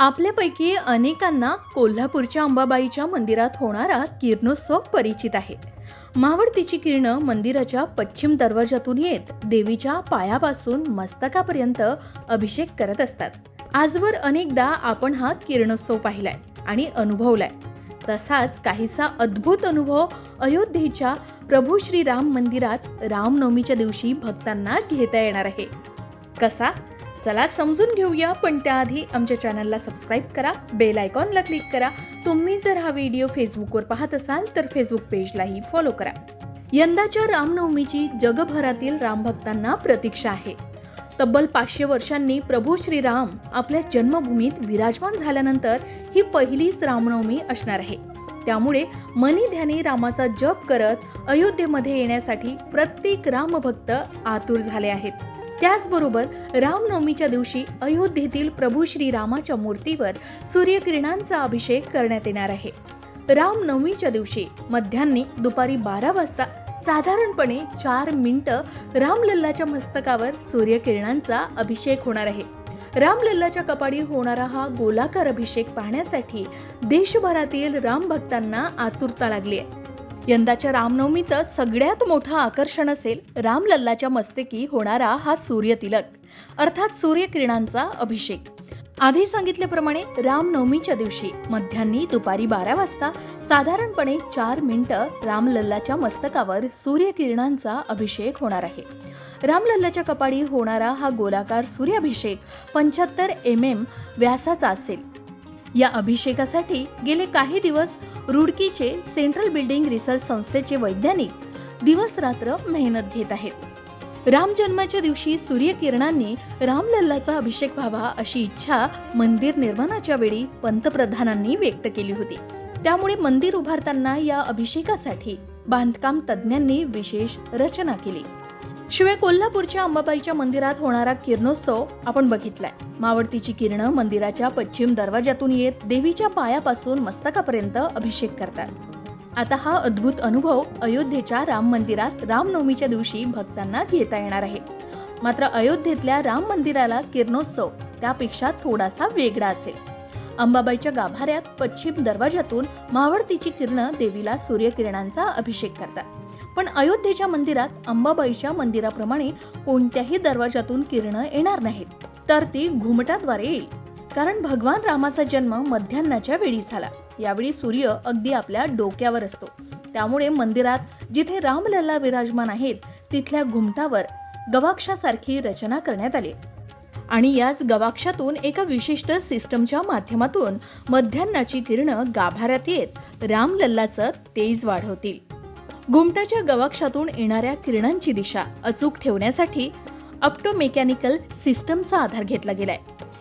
आपल्यापैकी अनेकांना कोल्हापूरच्या अंबाबाईच्या मंदिरात होणारा किरणोत्सव परिचित आहे. मावळतीची किरणं मंदिराच्या पश्चिम दरवाजातून येत देवीच्या पायापासून मस्तकापर्यंत अभिषेक करत असतात. आजवर अनेकदा आपण हा किरणोत्सव पाहिलाय आणि अनुभवलाय. तसाच काहीसा अद्भुत अनुभव अयोध्येच्या प्रभू श्रीराम मंदिरात रामनवमीच्या दिवशी भक्तांना घेता येणार आहे. कसा? चला समजून घेऊया पण त्याआधी आमच्या चॅनलला सबस्क्राईब करा बेल आयकॉनला क्लिक करा. तुम्ही जर हा व्हिडिओ फेसबुकवर पाहत असाल तर फेसबुक पेजलाही फॉलो करा. यंदाच्या रामनवमीची जगभरातील रामभक्तांना प्रतीक्षा आहे. तब्बल पाचशे वर्षांनी प्रभू श्रीराम आपल्या जन्मभूमीत विराजमान झाल्यानंतर ही पहिलीच रामनवमी असणार आहे. त्यामुळे मनी ध्यानी रामाचा जप करत अयोध्येमध्ये येण्यासाठी प्रत्येक रामभक्त आतुर झाले आहेत. त्याचबरोबर रामनवमीच्या दिवशी अयोध्येतील प्रभू श्रीरामाच्या मूर्तीवर सूर्यकिरणांचा अभिषेक करण्यात येणार आहे. रामनवमीच्या दिवशी मध्यान्ही दुपारी बारा वाजता साधारणपणे चार मिनटं रामलल्लाच्या मस्तकावर सूर्यकिरणांचा अभिषेक होणार आहे. रामलल्लाच्या कपाडी होणारा हा गोलाकार अभिषेक पाहण्यासाठी देशभरातील रामभक्तांना आतुरता लागली आहे. यंदाच्या रामनवमीचं सगळ्यात मोठं आकर्षण असेल रामलल्लाच्या मस्तकी होणारा हा सूर्यतिलक अर्थात सूर्यकिरणांचा अभिषेक. आधी सांगितल्याप्रमाणे रामनवमीच्या दिवशी मध्यान्नी दुपारी बारा वाजता साधारणपणे चार मिनिटं रामलल्लाच्या मस्तकावर सूर्यकिरणांचा अभिषेक होणार आहे. रामलल्लाच्या कपाडी होणारा हा गोलाकार सूर्याभिषेक पंच्याहत्तर एम एम व्यासाचा असेल. या अभिषेकासाठी गेले काही दिवस रुडकीचे सेंट्रल बिल्डिंग रिसर्च संस्थेचे वैज्ञानिक दिवस रात्र मेहनत घेत आहेत. राम जन्माच्या दिवशी सूर्यकिरणांनी रामलल्लाचा अभिषेक व्हावा अशी इच्छा मंदिर निर्माणाच्या वेळी पंतप्रधानांनी व्यक्त केली होती. त्यामुळे मंदिर उभारताना या अभिषेकासाठी बांधकाम तज्ज्ञांनी विशेष रचना केली. शिवाय कोल्हापूरच्या अंबाबाईच्या मंदिरात होणारा किरणोत्सव आपण बघितलाय. मावळतीची किरणं मंदिराच्या पश्चिम दरवाजातून येत देवीच्या पायापासून मस्तकापर्यंत अभिषेक करतात. आता हा अद्भुत अनुभव अयोध्येच्या राम मंदिरात रामनवमीच्या दिवशी भक्तांना घेता येणार आहे. मात्र अयोध्येतल्या राम मंदिराला किरणोत्सव त्यापेक्षा थोडासा वेगळा असेल. अंबाबाईच्या गाभाऱ्यात पश्चिम दरवाजातून मावळतीची किरणं देवीला सूर्यकिरणांचा अभिषेक करतात. पण अयोध्येच्या मंदिरात अंबाबाईच्या मंदिराप्रमाणे कोणत्याही दरवाजातून किरणं येणार नाहीत. तर ती घुमटाद्वारे येईल. कारण भगवान रामाचा जन्म मध्यान्नाच्या वेळी झाला. यावेळी सूर्य अगदी आपल्या डोक्यावर असतो. त्यामुळे मंदिरात जिथे रामलल्ला विराजमान आहेत तिथल्या घुमटावर गवाक्षासारखी रचना करण्यात आली. आणि याच गवाक्षातून एका विशिष्ट सिस्टमच्या माध्यमातून मध्यान्नाची किरणं गाभाऱ्यात येत रामलल्लाचं तेज वाढवतील. घुमटाच्या गवाक्षातून येणाऱ्या किरणांची दिशा अचूक ठेवण्यासाठी ऑप्टोमेकॅनिकल सिस्टमचा आधार घेतला गेलाय.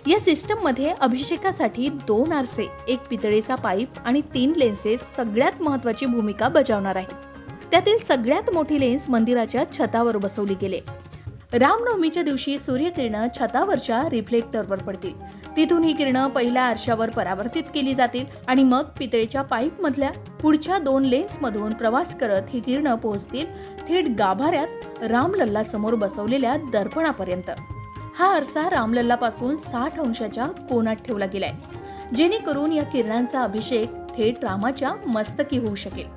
या सिस्टममध्ये अभिषेकासाठी दोन आरसे एक पितळेचा पाईप आणि तीन लेन्सेस सगळ्यात महत्वाची भूमिका बजावणार आहेत. त्यातील सगळ्यात मोठी लेन्स मंदिराच्या छतावर बसवली गेले. रामनवमीच्या दिवशी सूर्यकिरणं छतावरच्या रिफ्लेक्टरवर पडतील. तिथून ही किरणं पहिल्या आरशावर परावर्तित केली जातील आणि मग पितळेच्या पाईप मधल्या पुढच्या दोन लेन्स मधून प्रवास करत ही किरणं पोहोचतील थेट गाभाऱ्यात रामलल्ला समोर बसवलेल्या दर्पणापर्यंत. हा आरसा रामलल्लापासून साठ अंशाच्या कोनात ठेवला गेलाय जेणेकरून या किरणांचा अभिषेक थेट रामाच्या मस्तकी होऊ शकेल.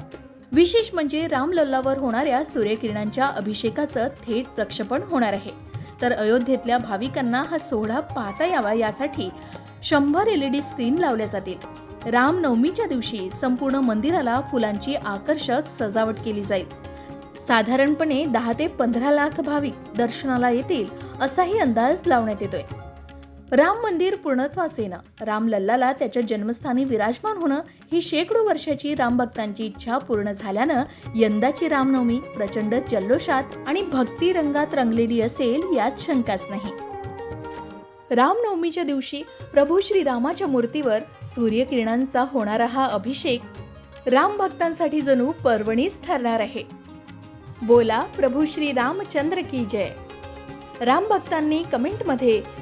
विशेष म्हणजे रामलल्लावर होणाऱ्या सूर्यकिरणांच्या अभिषेकाचं थेट प्रक्षेपण होणार आहे. तर अयोध्येतल्या भाविकांना हा सोहळा पाहता यावा यासाठी शंभर एल ई डी स्क्रीन लावल्या जातील. रामनवमीच्या दिवशी संपूर्ण मंदिराला फुलांची आकर्षक सजावट केली जाईल. साधारणपणे दहा ते पंधरा लाख भाविक दर्शनाला येतील असाही अंदाज लावण्यात येतोय. राम मंदिर पूर्णत्वास येणं रामलल्लाला त्याच्या जन्मस्थानी विराजमान होणं ही शेकडो वर्षाची रामभक्तांची इच्छा पूर्ण झाल्यानं यंदाची रामनवमी प्रचंड जल्लोषात आणि भक्ती रंगात रंगलेली असेल यात शंकाच नाही. रामनवमीच्या दिवशी प्रभू श्रीरामाच्या मूर्तीवर सूर्यकिरणांचा होणारा हा अभिषेक राम भक्तांसाठी जणू पर्वणीच ठरणार आहे. बोला प्रभू श्री रामचंद्र की जय. राम भक्तांनी कमेंटमध्ये